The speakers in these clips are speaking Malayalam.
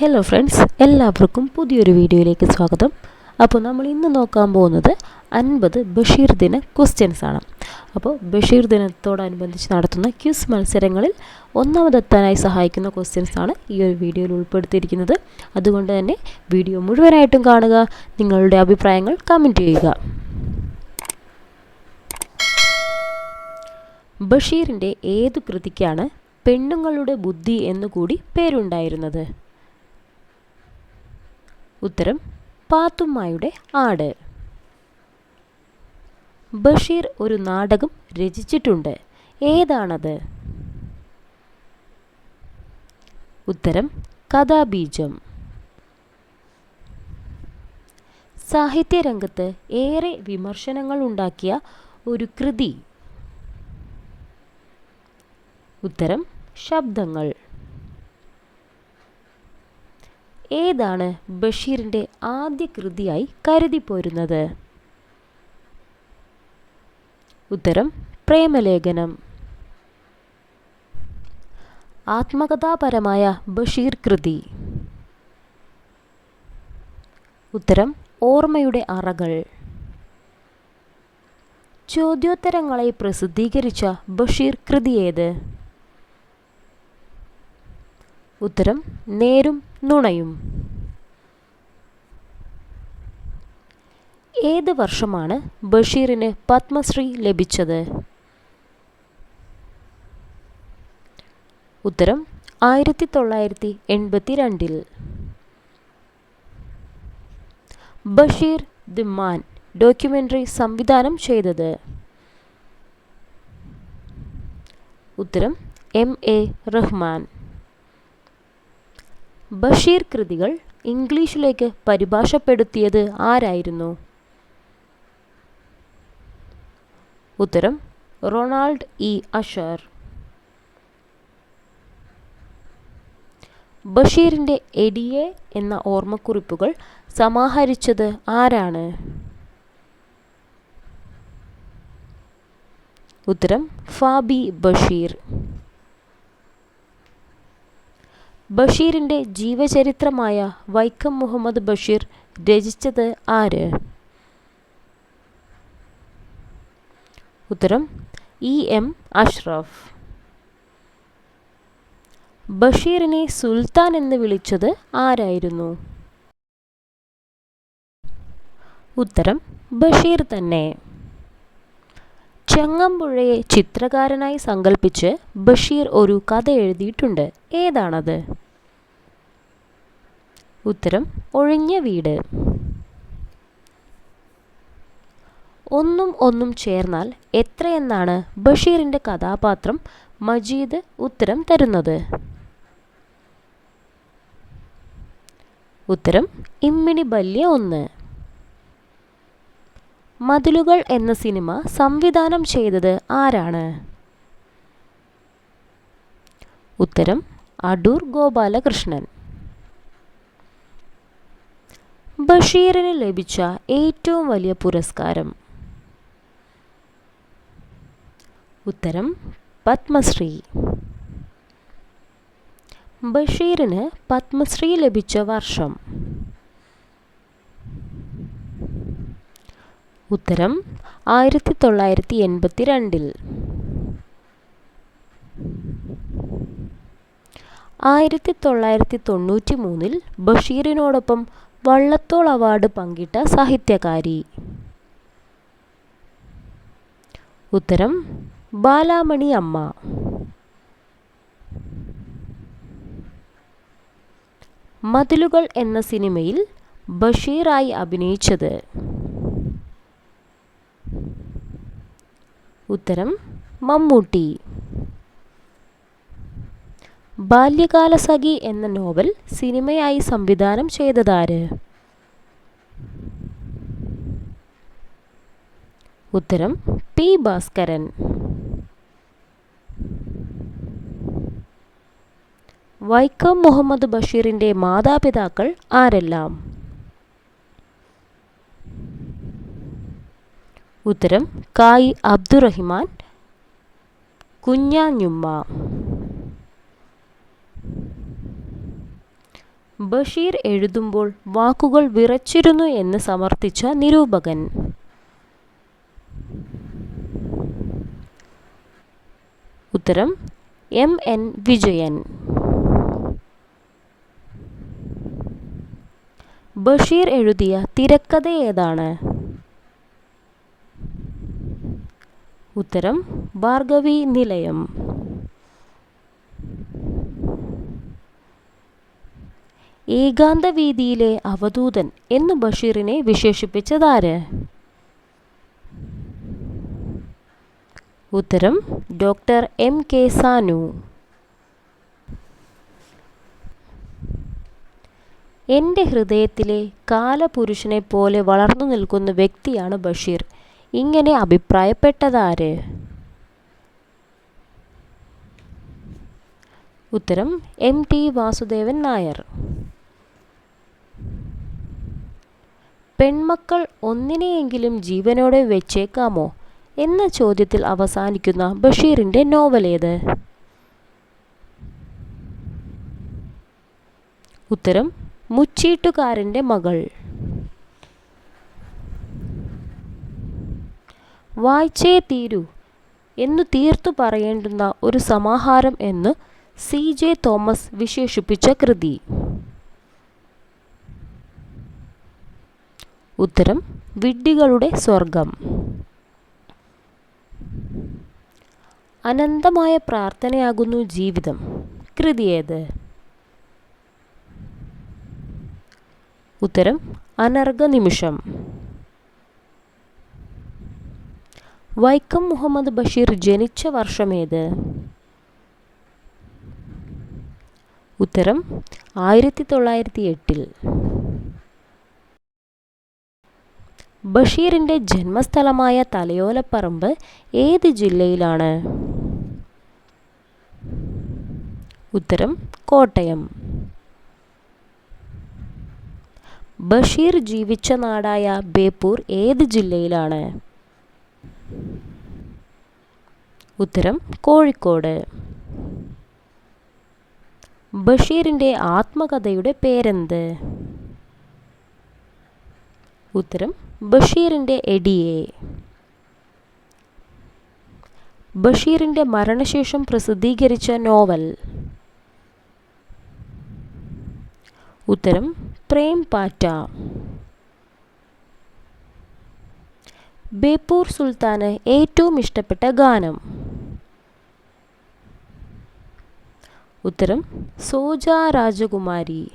ഹലോ ഫ്രണ്ട്സ് എല്ലാവർക്കും പുതിയൊരു വീഡിയോയിലേക്ക് സ്വാഗതം. അപ്പോൾ നമ്മൾ ഇന്ന് നോക്കാൻ പോകുന്നത് അൻപത് ബഷീർ ദിന ക്വസ്റ്റ്യൻസ് ആണ്. അപ്പോൾ ബഷീർ ദിനത്തോടനുബന്ധിച്ച് നടത്തുന്ന ക്യൂസ് മത്സരങ്ങളിൽ ഒന്നാമതെത്താനായി സഹായിക്കുന്ന ക്വസ്റ്റ്യൻസ് ആണ് ഈ ഒരു വീഡിയോയിൽ ഉൾപ്പെടുത്തിയിരിക്കുന്നത്. അതുകൊണ്ട് തന്നെ വീഡിയോ മുഴുവനായിട്ടും കാണുക നിങ്ങളുടെ അഭിപ്രായങ്ങൾ കമന്റ് ചെയ്യുക. ബഷീറിന്റെ ഏതു കൃതിക്കാണ് പെണ്ണുങ്ങളുടെ ബുദ്ധി എന്നുകൂടി പേരുണ്ടായിരുന്നത്? ഉത്തരം പാത്തുമ്മയുടെ ആട്. ബഷീർ ഒരു നാടകം രചിച്ചിട്ടുണ്ട്. ഏതാണത്? ഉത്തരം കഥാബീജം. സാഹിത്യരംഗത്ത് ഏറെ വിമർശനങ്ങൾ ഉണ്ടാക്കിയ ഒരു കൃതി. ഉത്തരം ശബ്ദങ്ങൾ. ഏതാണ് ബഷീറിന്റെ ആദ്യ കൃതിയായി കരുതിപ്പോരുന്നത്? ഉത്തരം പ്രേമലേഖനം. ആത്മകഥാപരമായ ബഷീർ കൃതി. ഉത്തരം ഓർമ്മയുടെ അറകൾ. ചോദ്യോത്തരങ്ങളെ പ്രസിദ്ധീകരിച്ച ബഷീർ കൃതി ഏത്? ഉത്തരം നേരും നുണയും. ഏത് വർഷമാണ് ബഷീറിന് പത്മശ്രീ ലഭിച്ചത്? ഉത്തരം ആയിരത്തി തൊള്ളായിരത്തി എൺപത്തി രണ്ടിൽ ബഷീർ ദി മാൻ ഡോക്യുമെന്ററി സംവിധാനം ചെയ്തത്. ഉത്തരം എം എ റഹ്മാൻ. ബഷീർ കൃതികൾ ഇംഗ്ലീഷിലേക്ക് പരിഭാഷപ്പെടുത്തിയത് ആരായിരുന്നു? ഉത്തരം റൊണാൾഡ് ഇ. അഷർ. ബഷീറിന്റെ എഡിയെ എന്ന ഓർമ്മക്കുറിപ്പുകൾ സമാഹരിച്ചത് ആരാണ്? ഉത്തരം ഫാബി ബഷീർ. ബഷീറിന്റെ ജീവചരിത്രമായ വൈക്കം മുഹമ്മദ് ബഷീർ രചിച്ചത് ആര്? ഉത്തരം ഇ എം അഷ്റഫ്. ബഷീറിനെ സുൽത്താൻ എന്ന് വിളിച്ചത് ആരായിരുന്നു? ഉത്തരം ബഷീർ തന്നെ. ചെങ്ങമ്പുഴയെ ചിത്രകാരനായി സങ്കല്പിച്ച് ബഷീർ ഒരു കഥ എഴുതിയിട്ടുണ്ട്. ഏതാണത്? ഉത്തരം ഒഴിഞ്ഞ വീട്. ഒന്നും ഒന്നും ചേർന്നാൽ എത്രയെന്നാണ് ബഷീറിന്റെ കഥാപാത്രം മജീദ് ഉത്തരം തരുന്നത്? ഉത്തരം ഇമ്മിണി ബല്യ ഒന്ന്. മതിലുകൾ എന്ന സിനിമ സംവിധാനം ചെയ്തത് ആരാണ്? ഉത്തരം അടൂർ ഗോപാലകൃഷ്ണൻ. ബഷീറിന് ലഭിച്ച ഏറ്റവും വലിയ പുരസ്കാരം. ഉത്തരം പത്മശ്രീ. ബഷീറിന് പത്മശ്രീ ലഭിച്ച വർഷം. ഉത്തരം ആയിരത്തി തൊള്ളായിരത്തി എൺപത്തി രണ്ടിൽ ആയിരത്തി തൊള്ളായിരത്തി തൊണ്ണൂറ്റി മൂന്നിൽ ബഷീറിനോടൊപ്പം വള്ളത്തോൾ അവാർഡ് പങ്കിട്ട സാഹിത്യകാരി. ഉത്തരം ബാലാമണി അമ്മ. മതിലുകൾ എന്ന സിനിമയിൽ ബഷീറായി അഭിനയിച്ചത്. ഉത്തരം മമ്മൂട്ടി. ബാല്യകാലസഖി എന്ന നോവൽ സിനിമയായി സംവിധാനം ചെയ്തതാര്? ഉത്തരം പി. ഭാസ്കരൻ. വൈക്കം മുഹമ്മദ് ബഷീറിന്റെ മാതാപിതാക്കൾ ആരെല്ലാം? ഉത്തരം കായി അബ്ദുറഹിമാൻ കുഞ്ഞാഞ്ഞുമ്മ. ബഷീർ എഴുതുമ്പോൾ വാക്കുകൾ വിറച്ചിരുന്നു എന്ന് സമർത്ഥിച്ച നിരൂപകൻ. ഉത്തരം എം എൻ വിജയൻ. ബഷീർ എഴുതിയ തിരക്കഥ ഏതാണ്? ഉത്തരം ഭാർഗവി നിലയം. ഏകാന്ത വീതിയിലെ അവധൂതൻ എന്ന് ബഷീറിനെ വിശേഷിപ്പിച്ചതാര്? ഉത്തരം ഡോക്ടർ എം കെ സാനു. എന്റെ ഹൃദയത്തിലെ കാലപുരുഷനെ പോലെ വളർന്നു നിൽക്കുന്ന വ്യക്തിയാണ് ബഷീർ. ഇങ്ങനെ അഭിപ്രായപ്പെട്ടതാര് ഉത്തരം എം ടി വാസുദേവൻ നായർ. പെൺമക്കൾ ഒന്നിനെയെങ്കിലും ജീവനോടെ വെച്ചേക്കാമോ എന്ന ചോദ്യത്തിൽ അവസാനിക്കുന്ന ബഷീറിന്റെ നോവലേത് ഉത്തരം മുച്ചീട്ടുകാരന്റെ മകൾ. വായിച്ചേ തീരൂ എന്നു തീർത്തു പറയേണ്ടുന്ന ഒരു സമാഹാരം എന്ന് സി. ജെ. തോമസ് വിശേഷിപ്പിച്ച കൃതി. ഉത്തരം വിഡ്ഢികളുടെ സ്വർഗം അനന്തമായ പ്രാർത്ഥനയാകുന്നു ജീവിതം. കൃതി ഏത്? ഉത്തരം അനർഘ നിമിഷം വൈക്കം മുഹമ്മദ് ബഷീർ ജനിച്ച വർഷമേത്? ഉത്തരം ആയിരത്തി തൊള്ളായിരത്തി എട്ടിൽ ബഷീറിന്റെ ജന്മസ്ഥലമായ തലയോലപ്പറമ്പ് ഏത് ജില്ലയിലാണ്? ഉത്തരം കോട്ടയം. ബഷീർ ജീവിച്ച നാടായ ബേപ്പൂർ ഏത് ജില്ലയിലാണ്? ഉത്തരം കോഴിക്കോട്. ബഷീറിന്റെ ആത്മകഥയുടെ പേരെന്ത്? ഉത്തരം ബഷീറിന്റെ എഡിയെ ബഷീറിന്റെ മരണശേഷം പ്രസിദ്ധീകരിച്ച നോവൽ. ഉത്തരം പ്രേം പാറ്റ ബേപ്പൂർ സുൽത്താന് ഏറ്റവും ഇഷ്ടപ്പെട്ട ഗാനം. ഉത്തരം സോജ രാജകുമാരി.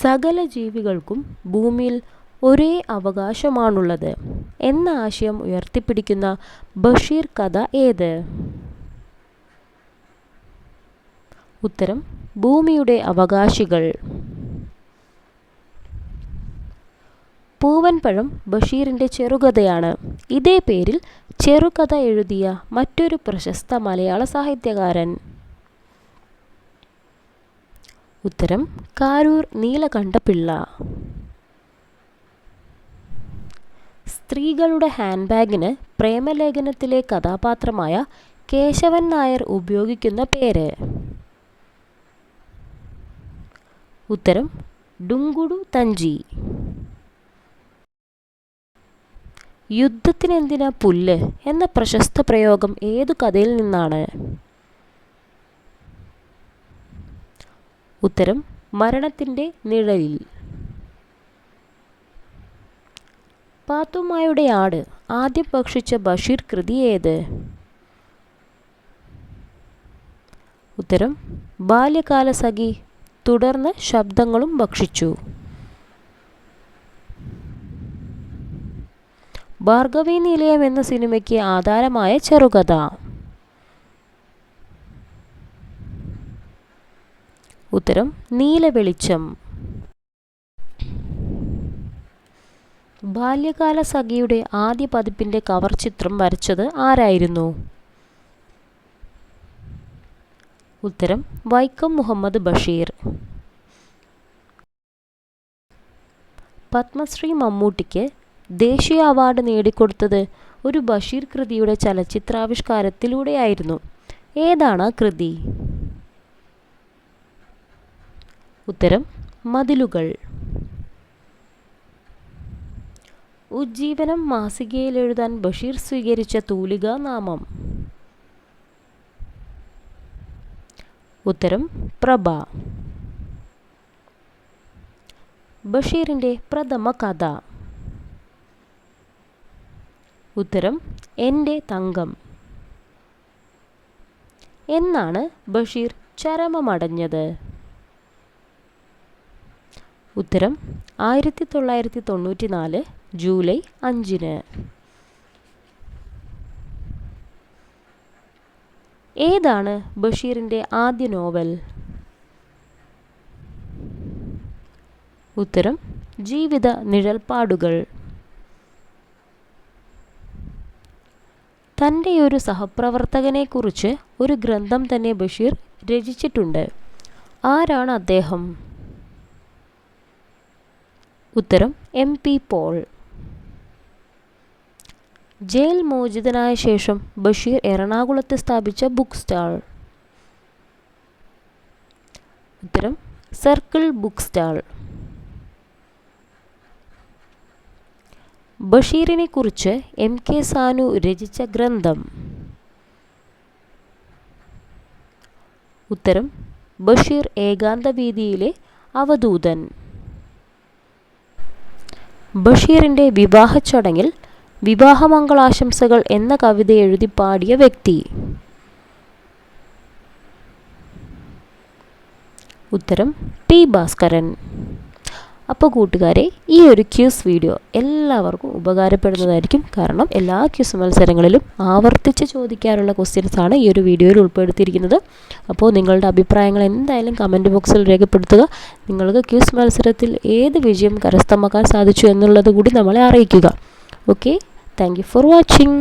സകല ജീവികൾക്കും ഭൂമിയിൽ ഒരേ അവകാശമാണുള്ളത്. എന്ന ആശയം ഉയർത്തിപ്പിടിക്കുന്ന ബഷീർ കഥ ഏത്? ഉത്തരം ഭൂമിയുടെ അവകാശികൾ. പൂവൻപഴം ബഷീറിന്റെ ചെറുകഥയാണ്. ഇതേ പേരിൽ ചെറുകഥ എഴുതിയ മറ്റൊരു പ്രശസ്ത മലയാള സാഹിത്യകാരൻ. ഉത്തരം കാരൂർ നീലകണ്ഠപിള്ള. സ്ത്രീകളുടെ ഹാൻഡ് ബാഗിന് പ്രേമലേഖനത്തിലെ കഥാപാത്രമായ കേശവൻ നായർ ഉപയോഗിക്കുന്ന പേര്. ഉത്തരം ഡുങ്കുഡു തഞ്ചി. യുദ്ധത്തിനെന്തിനാ പുല്ല് എന്ന പ്രശസ്ത പ്രയോഗം ഏതു കഥയിൽ നിന്നാണ്? ഉത്തരം മരണത്തിന്റെ നിഴലിൽ. പാത്തുമ്മായുടെ ആട് ആദ്യം ഭക്ഷിച്ച ബഷീർ കൃതി ഏത്? ഉത്തരം ബാല്യകാലസഖി തുടർന്ന് ശബ്ദങ്ങളും ഭക്ഷിച്ചു. ഭാർഗവി നിലയം എന്ന സിനിമയ്ക്ക് ആധാരമായ ചെറുകഥ. ഉത്തരം നീല വെളിച്ചം. ബാല്യകാല സഖിയുടെ ആദ്യ പതിപ്പിന്റെ കവർ ചിത്രം വരച്ചത് ആരായിരുന്നു? ഉത്തരം വൈക്കം മുഹമ്മദ് ബഷീർ. പത്മശ്രീ മമ്മൂട്ടിക്ക് ദേശീയ അവാർഡ് നേടിക്കൊടുത്തത് ഒരു ബഷീർ കൃതിയുടെ ചലച്ചിത്രാവിഷ്കാരത്തിലൂടെയായിരുന്നു. ഏതാണ് ആ കൃതി? ഉത്തരം മതിലുകൾ. ഉജ്ജീവനം മാസികയിൽ എഴുതാൻ ബഷീർ സ്വീകരിച്ച തൂലിക നാമം. ഉത്തരം പ്രഭ. ബഷീറിന്റെ പ്രഥമ കഥ. ഉത്തരം എന്റെ തങ്കം. എന്നാണ് ബഷീർ ചരമമടഞ്ഞത്. ഉത്തരം ആയിരത്തി തൊള്ളായിരത്തി തൊണ്ണൂറ്റി നാല് ജൂലൈ അഞ്ചിന്. ഏതാണ് ബഷീറിന്റെ ആദ്യ നോവൽ? ഉത്തരം ജീവിത നിഴൽപ്പാടുകൾ. തന്റെ ഒരു സഹപ്രവർത്തകനെക്കുറിച്ച് ഒരു ഗ്രന്ഥം തന്നെ ബഷീർ രചിച്ചിട്ടുണ്ട്. ആരാണ് അദ്ദേഹം? ഉത്തരം എം. പി. പോൾ. ജയിൽ മോചിതനായ ശേഷം ബഷീർ എറണാകുളത്ത് സ്ഥാപിച്ച ബുക്ക് സ്റ്റാൾ. ഉത്തരം സർക്കിൾ ബുക്ക് സ്റ്റാൾ. ബഷീറിനെ കുറിച്ച് എം കെ സാനു രചിച്ച ഗ്രന്ഥം. ഉത്തരം ബഷീർ ഏകാന്തവീതിയിലെ അവധൂതൻ. ബഷീറിന്റെ വിവാഹ ചടങ്ങിൽ വിവാഹമംഗളാശംസകൾ എന്ന കവിത എഴുതി പാടിയ വ്യക്തി. ഉത്തരം ടി ഭാസ്കരൻ. അപ്പോൾ കൂട്ടുകാരെ ഈ ഒരു ക്യൂസ് വീഡിയോ എല്ലാവർക്കും ഉപകാരപ്പെടുന്നതായിരിക്കും. കാരണം എല്ലാ ക്യൂസ് മത്സരങ്ങളിലും ആവർത്തിച്ച് ചോദിക്കാറുള്ള ക്വസ്റ്റ്യൻസ് ആണ് ഈ ഒരു വീഡിയോയിൽ ഉൾപ്പെടുത്തിയിരിക്കുന്നത്. അപ്പോൾ നിങ്ങളുടെ അഭിപ്രായങ്ങൾ എന്തായാലും കമന്റ് ബോക്സിൽ രേഖപ്പെടുത്തുക. നിങ്ങൾക്ക് ക്യൂസ് മത്സരത്തിൽ ഏത് വിജയം കരസ്ഥമാക്കാൻ സാധിച്ചു എന്നുള്ളത് കൂടി നമ്മളെ അറിയിക്കുക. Okay thank for watching